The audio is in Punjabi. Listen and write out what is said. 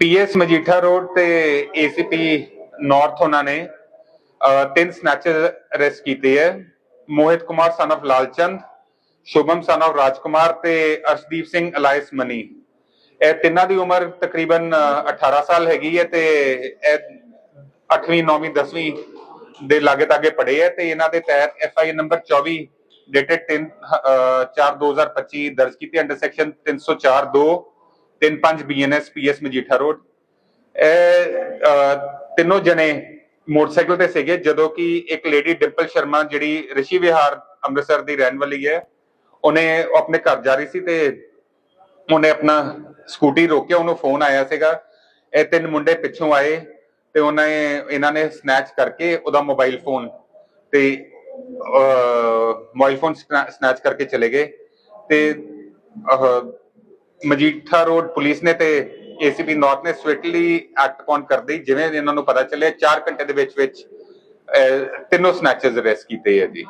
ਪੀਐਸ ਮਜੀਠਾ ਰੋਡ ਤੇ ਏਸੀਪੀ ਨਾਰਥ ਉਹਨਾਂ ਨੇ ਤਿੰਨ ਸਨੈਚਰ ਅਰੈਸਟ ਕੀਤੇ ਹੈ। ਮੋਹਿਤ ਕੁਮਾਰ ਸਨ of Lalchand Shubham son of ਰਾਜਕੁਮਾਰ ਤੇ ਅਰਸ਼ਦੀਪ ਸਿੰਘ ਅਲਾਇਸ ਮਨੀ। ਇਹ ਤਿੰਨਾਂ ਦੀ ਉਮਰ ਤਕਰੀਬਨ ਅਹ, 18 ਸਾਲ ਹੈਗੀ ਹੈ ਤੇ ਇਹ 8ਵੀਂ 9ਵੀਂ 10ਵੀਂ ਦੇ ਲਾਗੇ ਤਾਗੇ ਪੜੇ ਹੈ ਤੇ ਇਹਨਾਂ ਦੇ ਤਹਿਤ ਐਫ ਆਈ ਨੰਬਰ 24 ਡੇਟਡ 3 4 2025 ਦਰਜ ਕੀਤੀ under section 304 2 35 BNS PS Majitha road. ਇਹ ਤਿੰਨੋਂ ਜਣੇ ਮੋਟਰਸਾਈਕਲ ਤੇ ਸੀਗੇ ਜਦੋਂ ਕਿ ਇੱਕ ਲੇਡੀ ਡਿੰਪਲ ਸ਼ਰਮਾ ਜਿਹੜੀ ਰਿਸ਼ੀ ਵਿਹਾਰ ਅੰਮ੍ਰਿਤਸਰ ਦੀ ਰਹਿਣ ਵਾਲੀ ਹੈ ਉਹਨੇ ਆਪਣੇ ਘਰ ਜਾ ਰਹੀ ਸੀ ਤੇ ਉਹਨੇ ਆਪਣਾ ਸਕੂਟੀ ਰੋਕਿਆ ਉਹਨੂੰ ਫੋਨ ਆਇਆ ਸੀਗਾ। ਇਹ ਤਿੰਨ ਮੁੰਡੇ ਪਿੱਛੋਂ ਆਏ ਤੇ ਉਹਨੇ ਇਹਨਾਂ ਨੇ ਸਨੈਚ ਕਰਕੇ ਉਹਦਾ ਮੋਬਾਈਲ ਫੋਨ ਤੇ ਮੋਬਾਈਲ ਫੋਨ ਸਨੈਚ ਕਰਕੇ ਚਲੇ ਗਏ ਤੇ ਅਹ, ਮਜੀਠਾ ਰੋਡ ਪੁਲਿਸ ਨੇ ਤੇ ਏਸੀਪੀ ਨਾਰਥ ਨੇ ਸਵਿਫਟਲੀ ਐਕਟ ਔਨ ਕਰਦੇ ਜਿਵੇਂ ਇਹਨਾਂ ਨੂੰ ਪਤਾ ਚੱਲਿਆ 4 ਘੰਟੇ ਦੇ ਵਿੱਚ ਵਿੱਚ ਅਹ, ਤਿੰਨੋਂ ਸਨੈਚਰਸ ਅਰੈਸਟ ਕੀਤੇ ਆ ਜੀ।